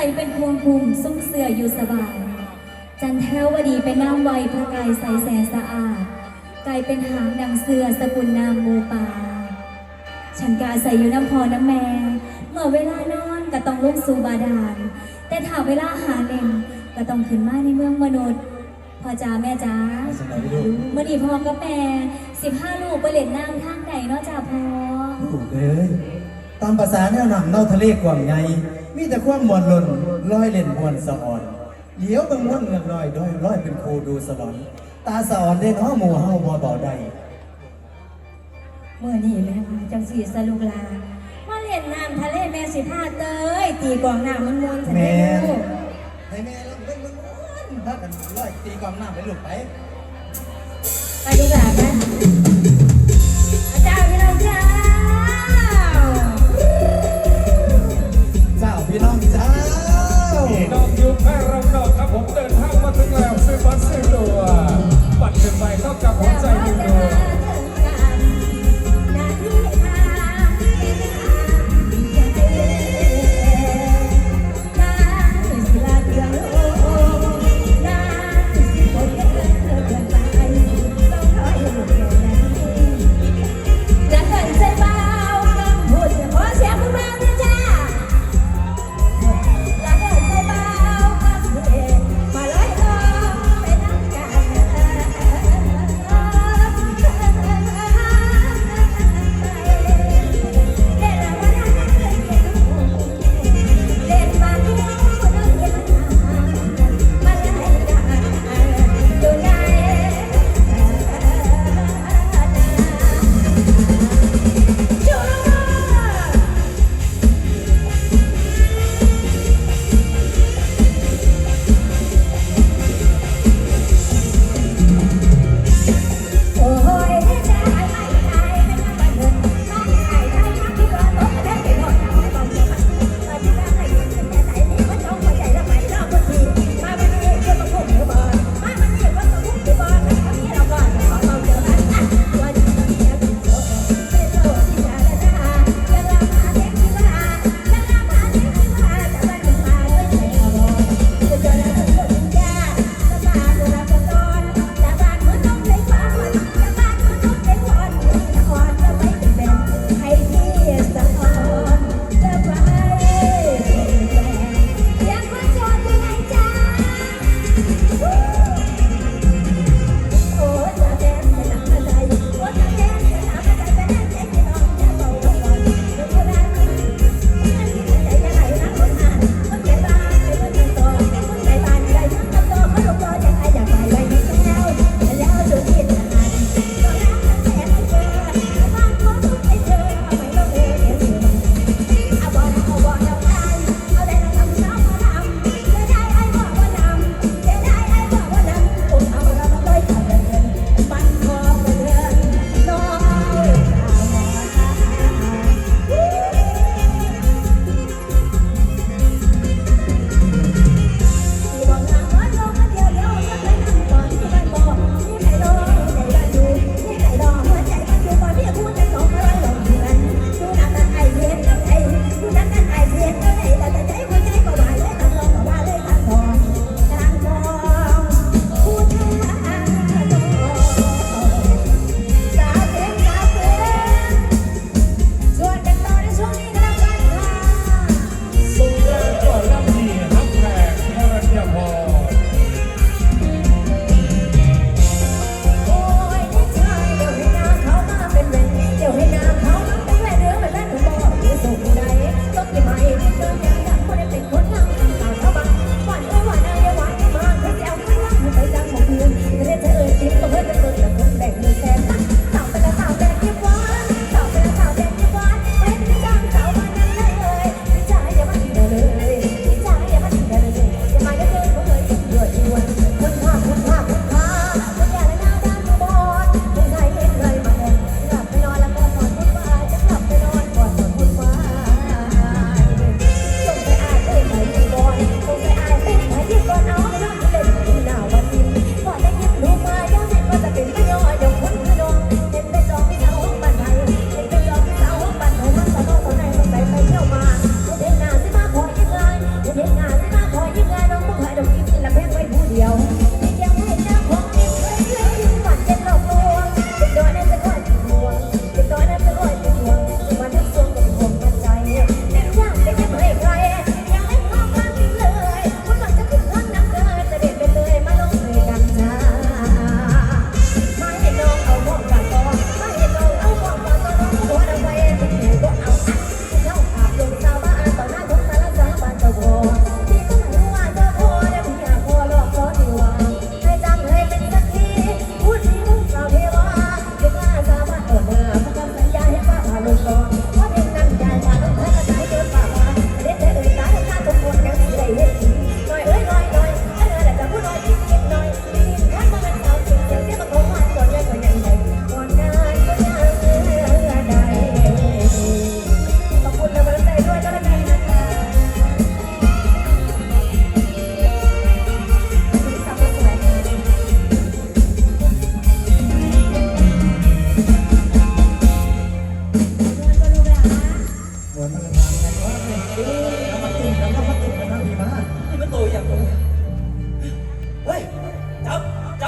ส่เป็นพวงภูมิซุ้มเสืออยู่สบาย จันทรวดีเป็นน้ำไวพระกายใสแสนสะอาดกลายเป็นหางดังเสือสกุลนามหมูป่าฉันกาใส่อยู่น้ำพอน้ำแม่เมื่อเวลานอนก็ต้องลงสู่บาดาล แต่ถ้าเวลาหาเล่นก็ต้องขึ้นมาในเมืองมนุษย์พ่อจ๋าแม่จ๋าสบายดีลูกเมื่อดีพ่อกับแม่สิบห้าลูกไปเล่นน้ำทางไหนเนาะจ้าพ่อลูกเอ้ย ตามภาษาแนวหนังเน่าทะเลกว่างไง มีแต่ความมวลลนลอยเล่นมวนสะอ่อนเหลียวเบางม้วนเงินลอยด้อยร้อยเป็นครูดูสลอน ตาสะอ่อนได้เนาะหมู่เฮาบ่เบาได้เมื่อนี่แม่มาจังสีสลูกลามาเล่นน้ำทะเลแม่สิพาเตยตีกลองน้ำมันมวนๆใช่ไหมแม่ลูกให้แม่ลองเบิ่งเบิ่งม้วนพากันลอยตีกลองน้ำไปลูกไปไปลูกหลานนะอาจารย์พี่น้องเจ้า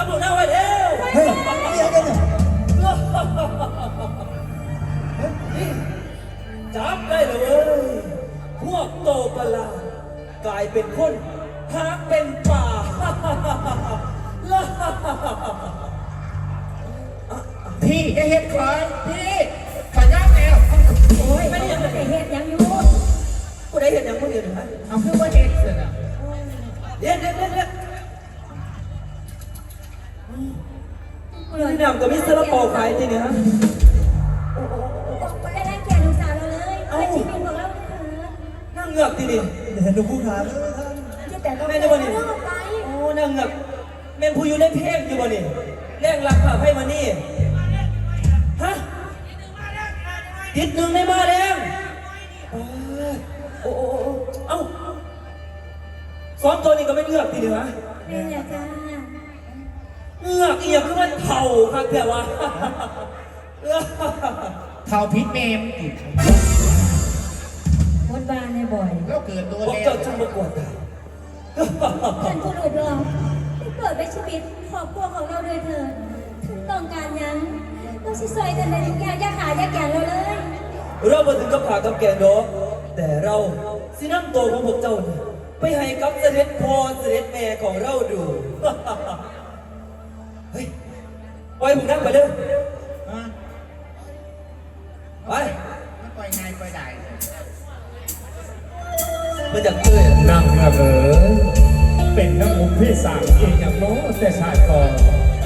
ำดูหน้ไว้เร็เฮ้ยนี่อะเยจับได้เลย พวกโตปลากลายเป็นคนหากเป็นป่าพี่จะเห็ดขวางพี่ขยับแนวโอ้ยไม่ได้ยังไงเห็ดยังอยู่กูได้เห็ดยังคนเดียวหรอไม่เอาคือว่าเห็ดเสร็จอะเด็ดเด็ดเด็ด นี่นำกับมิสเตอร์ปอขายจริงเนี่ยฮะไม่ได้รังแกลูกสาวเราเลยเป็นชีวิตของเราเถอะนั่งเงือกทีนี่เห็นหลวงปู่ขาเลยท่านแต่ต้องแม่เลิจะกมานี่ไปโอ้นั่งเงือกแม่นผู้อยู่ในเพลงอยู่บ่นี่แรงรักผ่าให้มานี่ฮะติดหนึ่งในมาแดงโอ้โอ้โอ้เอ้าสองตัวนี้ก็ไม่เงือกทีเดียวฮะเป็นอย่าจ้า เงือกอีหยังคือมันเท่าครับแต่ว่าเท่าพิษเมมอีกวัดบ้านในบ่อยแล้วเกิดตัวผมแล้วเจ้าจุ่มประกวดตายท่านผู้รูปหล่อได้เกิดเป็นชีวิตครอบครัวของเราด้วยเถิดถึงต้องการหยังเราสิซอยกันในทุกอย่างอย่าขาอย่าแก่งเราเลยเรามาถึงกับผ่ากับแกงดอกแต่เราสิน้ำโตวของพวกเจ้าเนี่ยไปให้กับเสด็จพ่อเสด็จแม่ของเราดู เฮ้ยปล่อยผมนั่งไปเร็วฮะไปมันปล่อยไงปล่อยได้มันจากเตื้อยนั่งเงือกเอ๋ยเป็นน้ำมุกพี่สาวเองอย่างโน้แต่ชาติก่อน